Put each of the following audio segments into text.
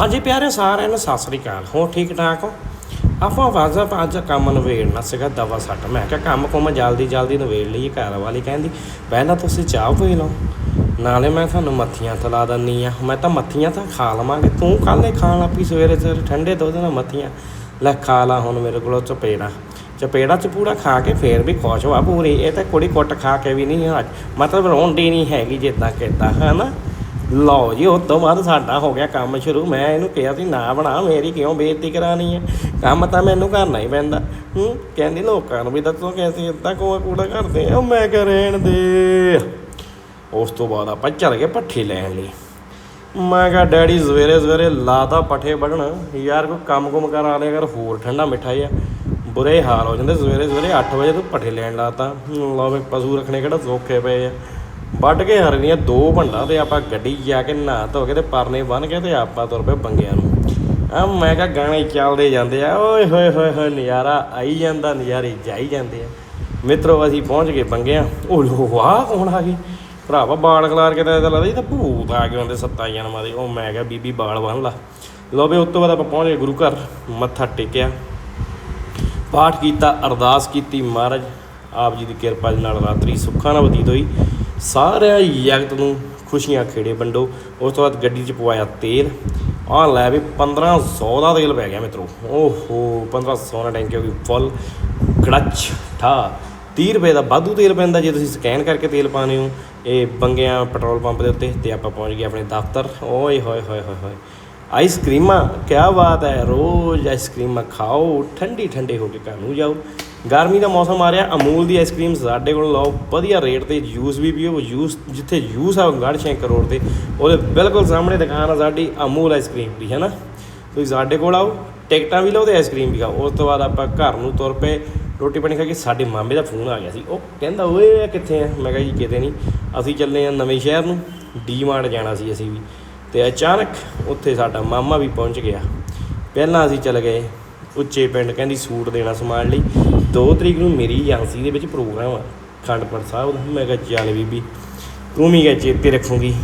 ਹਾਂਜੀ ਪਿਆਰੇ ਸਾਰਿਆਂ ਨੂੰ ਸਤਿ ਸ੍ਰੀ ਅਕਾਲ। ਹੋ ਠੀਕ ਠਾਕ ਹੋ? ਆਪਾਂ ਵਾਜ਼ਾ ਅੱਜ ਕੰਮ ਨਵੇੜਨਾ ਸੀਗਾ, ਦਵਾ ਸੱਟ। ਮੈਂ ਕਿਹਾ ਕੰਮ ਕੁਮ ਜਲਦੀ ਜਲਦੀ ਨਵੇੜ ਲਈਏ, ਘਰ ਵਾਲੀ ਕਹਿੰਦੀ ਪਹਿਲਾਂ ਤੁਸੀਂ ਚਾਹ ਪੀ ਲਓ। ਨਾਲੇ ਮੈਂ ਤੁਹਾਨੂੰ ਮੱਥੀਆਂ ਤਲਾ ਦਿੰਨੀ ਆ। ਮੈਂ ਤਾਂ ਮੱਥੀਆਂ ਤਾਂ ਖਾ ਲਵਾਂਗੇ। ਤੂੰ ਕੱਲ੍ਹ ਖਾਣ ਲੱਪੀ ਸਵੇਰੇ ਸਵੇਰੇ? ਠੰਡੇ ਦੁੱਧ ਨਾਲ ਮੱਥੀਆਂ। ਲੈ ਖਾ ਲਾ ਹੁਣ ਮੇਰੇ ਕੋਲੋਂ ਚਪੇੜਾ। ਚਪੇੜਾ ਚਪੂੜਾ ਖਾ ਕੇ ਫੇਰ ਵੀ ਖੁਸ਼ ਹੋਆ ਪੂਰੀ। ਇਹ ਤਾਂ ਕੁੜੀ ਕੁੱਟ ਖਾ ਕੇ ਵੀ ਨਹੀਂ ਅੱਜ ਮਤਲਬ ਰੋਂਦੀ ਨਹੀਂ ਹੈਗੀ ਜਿੱਦਾਂ ਕਿੱਦਾਂ, ਹਨਾ? ਲਓ ਜੀ, ਉਸ ਤੋਂ ਬਾਅਦ ਸਾਡਾ ਹੋ ਗਿਆ ਕੰਮ ਸ਼ੁਰੂ। ਮੈਂ ਇਹਨੂੰ ਕਿਹਾ ਸੀ, ਨਾ ਬਣਾ, ਮੇਰੀ ਕਿਉਂ ਬੇਇੱਜ਼ਤੀ ਕਰਾਣੀ ਹੈ? ਕੰਮ ਤਾਂ ਮੈਨੂੰ ਕਰਨਾ ਹੀ ਪੈਂਦਾ। ਹੂੰ, ਕਹਿੰਦੀ, ਲੋਕਾਂ ਨੂੰ ਵੀ ਦੱਸੋ ਕਿ ਅਸੀਂ ਇਦਾਂ ਕੋਆ ਕੂੜਾ ਕਰਦੇ ਆ ਮੈਂ ਕਿਹਾ ਰਹਿਣ ਦੇ? ਉਸ ਤੋਂ ਬਾਅਦ ਆਪਾਂ ਚੱਲ ਗਏ ਪੱਠੀ ਲੈਣ ਲਈ। ਮੈਂ ਕਿਹਾ, ਡੈਡੀ, ਸਵੇਰੇ ਸਵੇਰੇ ਲਾਤਾ ਪੱਠੇ ਵੱਢਣ। ਯਾਰ, ਕੋਈ ਕੰਮ ਕੁਮ ਕਰਾ ਲਿਆ ਕਰ ਹੋਰ ਠੰਡਾ ਮਿੱਠਾ ਆ ਬੁਰੇ ਹਾਲ ਹੋ ਜਾਂਦੇ, ਸਵੇਰੇ ਸਵੇਰੇ 8 ਵਜੇ ਤੂੰ ਪੱਠੇ ਲੈਣ ਲਾਤਾ ਲਓ ਵੀ ਪਸ਼ੂ ਰੱਖਣੇ ਕਿਹੜਾ ਸੌਖੇ ਪਏ ਆ। ਵੱਢ ਕੇ ਹਰਨੀਆਂ ਦੋ ਭੰਡਾ ਤੇ ਆਪਾਂ ਗੱਡੀ ਜਾ ਕੇ ਨਹਾ ਧੋ ਕੇ ਤੇ ਪਰਨੇ ਬੰਨ ਕੇ ਤੇ ਆਪਾਂ ਤੁਰ ਪਏ ਬੰਗਿਆਂ ਨੂੰ। ਆ ਮੈਂ ਕਿਹਾ ਗਾਣੇ ਚੱਲਦੇ ਜਾਂਦੇ ਆ। ਓਏ ਹੋਏ ਹੋਏ ਹੋਏ, ਨਜ਼ਾਰਾ ਆਈ ਜਾਂਦਾ, ਨਜ਼ਾਰੇ ਜਾਈ ਜਾਂਦੇ ਆ। ਮਿੱਤਰੋ, ਅਸੀਂ ਪਹੁੰਚ ਗਏ ਬੰਗਿਆਂ। ਉਹ ਲੋ, ਵਾਹ ਕੌਣ ਆ ਗਈ ਭਰਾਵਾ ਬਾਲ ਖਲਾਰ ਕੇ ਤਾਂ ਇਹਦਾ ਲੱਗਦਾ ਇਹ ਤਾਂ ਭੂਤ ਆ ਗਏ ਹੁੰਦੇ ਸੱਤਾ ਜਨਮਾਂ ਦੇ। ਉਹ ਮੈਂ ਕਿਹਾ, ਬੀਬੀ ਬਾਲ ਬੰਨ ਲਾ। ਲੋ ਵੀ ਉਸ ਤੋਂ ਬਾਅਦ ਆਪਾਂ ਪਹੁੰਚ ਗਏ ਗੁਰੂ ਘਰ, ਮੱਥਾ ਟੇਕਿਆ। ਪਾਠ ਕੀਤਾ, ਅਰਦਾਸ ਕੀਤੀ ਮਹਾਰਾਜ। ਆਪ ਜੀ ਦੀ ਕਿਰਪਾ ਦੇ ਨਾਲ ਰਾਤਰੀ ਸੁੱਖਾਂ ਨਾਲ ਬਤੀਤ ਹੋਈ। ਸਾਰਿਆਂ ਜਗਤ ਨੂੰ ਖੁਸ਼ੀਆਂ ਖੇੜੇ ਵੰਡੋ। ਉਸ ਤੋਂ ਬਾਅਦ ਗੱਡੀ 'ਚ ਪਵਾਇਆ ਤੇਲ। ਆਹ ਲੈ ਵੀ 1500 ਦਾ ਤੇਲ ਪੈ ਗਿਆ ਮਿੱਤਰੋ। ਓਹੋ 1500 ਦਾ ਟੈਂਕੀ ਹੋ ਗਈ ਫੁੱਲ ਕੜਚ ਠਾ। 30 ਰੁਪਏ ਦਾ ਵਾਧੂ ਤੇਲ ਪੈਂਦਾ ਜੇ ਤੁਸੀਂ ਸਕੈਨ ਕਰਕੇ ਤੇਲ ਪਾਉਂਦੇ ਹੋ। ਇਹ ਬੰਗਿਆਂ ਪੈਟਰੋਲ ਪੰਪ ਦੇ ਉੱਤੇ ਤੇ ਆਪਾਂ ਪਹੁੰਚ ਗਏ ਆਪਣੇ ਦਫ਼ਤਰ। ਓਏ ਹੋਏ ਹੋਏ ਹੋਏ ਹੋਏ। ਆਈਸਕ੍ਰੀਮਾਂ ਕੀ ਬਾਤ ਹੈ। ਰੋਜ਼ ਆਈਸਕ੍ਰੀਮਾਂ ਖਾਓ। ਠੰਡੀ ਠੰਡੇ ਹੋ ਕੇ ਘਰ ਨੂੰ ਜਾਓ। ਗਰਮੀ ਦਾ ਮੌਸਮ ਆ ਰਿਹਾ, ਅਮੂਲ ਦੀ ਆਈਸਕ੍ਰੀਮ ਸਾਡੇ ਕੋਲ ਲਓ, ਵਧੀਆ ਰੇਟ ਤੇ ਜੂਸ ਵੀ ਪੀਓ ਜੂਸ ਜਿੱਥੇ ਜੂਸ ਆ ਗੜ ਸ਼ੰਕਰ ਕਰੋੜ ਤੇ, ਉਹਦੇ ਬਿਲਕੁਲ ਸਾਹਮਣੇ ਦੁਕਾਨ ਆ ਸਾਡੀ ਅਮੂਲ ਆਈਸਕ੍ਰੀਮ ਦੀ ਹੈ ਨਾ ਤੁਸੀਂ ਸਾਡੇ ਕੋਲ ਆਓ, ਟਿਕਟਾਂ ਵੀ ਲਓ ਤੇ ਆਈਸਕ੍ਰੀਮ ਵੀ ਖਾਓ। ਉਸ ਤੋਂ ਬਾਅਦ ਆਪਾਂ ਘਰ ਨੂੰ ਤੁਰ ਪਏ, ਰੋਟੀ ਪਾਣੀ ਖਾ ਕੇ ਸਾਡੇ ਮਾਮੇ ਦਾ ਫੋਨ ਆ ਗਿਆ ਸੀ। ਉਹ ਕਹਿੰਦਾ, ਓਏ, ਇਹ ਕਿੱਥੇ ਆ? ਮੈਂ ਕਿਹਾ, ਜੀ, ਕਿਤੇ ਨਹੀਂ। ਅਸੀਂ ਚੱਲੇ ਆ ਨਵੇਂ ਸ਼ਹਿਰ ਨੂੰ, ਡੀਮਾਰਟ ਜਾਣਾ ਸੀ ਅਸੀਂ ਵੀ। ਤੇ ਅਚਾਨਕ ਉੱਥੇ ਸਾਡਾ ਮਾਮਾ ਵੀ ਪਹੁੰਚ ਗਿਆ। ਪਹਿਲਾਂ ਅਸੀਂ ਚੱਲ ਗਏ ਉੱਚੇ ਪਿੰਡ ਕਹਿੰਦੀ ਸੂਟ ਦੇਣਾ ਸਮਾਨ ਲਈ। 2 ਤਰੀਕ ਨੂੰ ਮੇਰੀ ਏਜੰਸੀ ਦੇ ਵਿੱਚ ਪ੍ਰੋਗਰਾਮ ਆ ਖੰਡਪੜ ਸਾਹਿਬ ਦਾ। ਮੈਂ ਕਿਹਾ, ਚੱਲ ਬੀਬੀ, ਤੂੰ ਵੀ ਕਿਹਾ ਚੇਤੇ ਰੱਖੂਗੀ।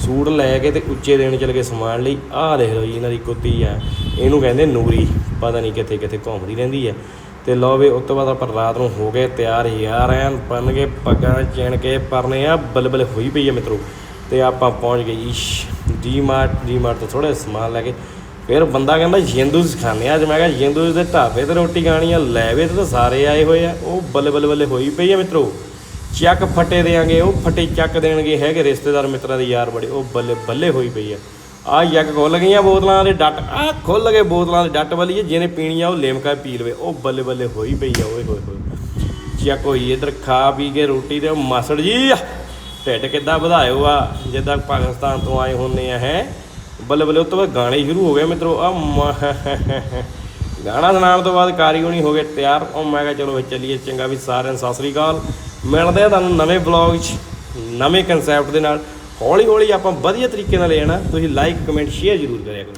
ਸੂਟ ਲੈ ਕੇ ਤੇ ਉੱਚੇ ਦੇਣ ਚਲ ਗਏ ਸਮਾਨ ਲਈ। ਆਹ ਦੇਖ ਲਓ ਜੀ, ਇਹਨਾਂ ਦੀ ਕੁੱਤੀ ਆ। ਇਹਨੂੰ ਕਹਿੰਦੇ ਨੂਰੀ। ਪਤਾ ਨਹੀਂ ਕਿੱਥੇ ਕਿੱਥੇ ਘੁੰਮਦੀ ਰਹਿੰਦੀ ਹੈ ਤੇ ਲਓ ਵੀ, ਉਸ ਤੋਂ ਬਾਅਦ ਆਪਾਂ ਰਾਤ ਨੂੰ ਹੋ ਗਏ ਤਿਆਰ। ਯਾਰ, ਐਨ ਬਣ ਕੇ ਪੱਗਾਂ ਚਿਣ ਕੇ ਪਰਨੇ ਆ, ਬਲਬਲ ਹੋਈ ਪਈ ਆ ਮਿੱਤਰੋ। ਤੇ ਆਪਾਂ ਪਹੁੰਚ ਗਏ ਜੀ ਡੀਮਾਰਟ ਡੀਮਾਰਟ ਤੋਂ ਥੋੜਾ ਸਮਾਨ ਲੈ ਕੇ। ਫਿਰ ਬੰਦਾ ਕਹਿੰਦਾ ਜਿੰਦੂ ਸਿਖਾਣੇ ਅੱਜ ਮੈਂ ਕਿਹਾ ਜਿੰਦੂ ਦੇ ਢਾਬੇ ਤੇ ਰੋਟੀ ਖਾਣੀ ਆ ਲੈਵੇ ਤੇ ਤਾਂ ਸਾਰੇ ਆਏ ਹੋਏ ਆ। ਉਹ ਬੱਲੇ ਬੱਲੇ ਬੱਲੇ ਹੋਈ ਪਈ ਆ ਮਿੱਤਰੋ। ਚੱਕ ਫਟੇ ਦੇਾਂਗੇ ਉਹ ਫਟੇ ਚੱਕ ਦੇਣਗੇ ਹੈਗੇ ਰਿਸ਼ਤੇਦਾਰ ਮਿੱਤਰਾਂ ਦੇ ਯਾਰ ਬੜੇ, ਉਹ ਬੱਲੇ ਬੱਲੇ ਹੋਈ ਪਈ ਆ। ਆ ਜੱਗ ਖੁੱਲ ਗਈਆਂ ਬੋਤਲਾਂ ਦੇ ਡੱਟ ਆ ਖੁੱਲ ਗਏ ਬੋਤਲਾਂ ਦੇ ਡੱਟ ਵਾਲੀ ਜਿਹਨੇ ਪੀਣੀ ਆ ਉਹ ਲੇਮਕਾ ਪੀ ਲਵੇ। ਉਹ ਬੱਲੇ ਬੱਲੇ ਹੋਈ ਪਈ ਆ, ਓਏ ਹੋਏ ਹੋਏ। ਚੱਕ ਹੋਈ ਇਧਰ ਖਾ ਪੀ ਕੇ ਰੋਟੀ ਤੇ, ਉਹ ਮਾਸੜ ਜੀ, ਢਿੱਡ ਕਿੱਦਾਂ ਵਧਾਇਓ ਆ। ਜਿੱਦਾਂ ਪਾਕਿਸਤਾਨ ਤੋਂ ਆਏ ਹੁੰਨੇ ਆ, ਹੈ। ਬੱਲੇ ਬੱਲੇ ਉਸ ਤੋਂ ਬਾਅਦ ਗਾਣੇ ਸ਼ੁਰੂ ਹੋ ਗਏ ਮਿੱਤਰੋ। ਆ ਗਾਣਾ ਸੁਣਾਉਣ ਤੋਂ ਬਾਅਦ ਕਾਰੀਗੋਣੀ ਹੋ ਗਏ ਤਿਆਰ। ਉਹ ਮੈਂ ਕਿਹਾ ਚਲੋ ਚੱਲੀਏ ਚੰਗਾ ਵੀ ਸਾਰਿਆਂ ਨੂੰ ਸਤਿ ਸ੍ਰੀ ਅਕਾਲ। ਮਿਲਦੇ ਆ ਤੁਹਾਨੂੰ ਨਵੇਂ ਬਲੌਗ 'ਚ, ਨਵੇਂ ਕਨਸੈਪਟ ਦੇ ਨਾਲ। ਹੌਲੀ ਹੌਲੀ ਆਪਾਂ ਵਧੀਆ ਤਰੀਕੇ ਨਾਲ ਲੈਣਾ ਤੁਸੀਂ ਲਾਈਕ ਕਮੈਂਟ ਸ਼ੇਅਰ ਜ਼ਰੂਰ ਕਰਿਆ ਕਰੋ।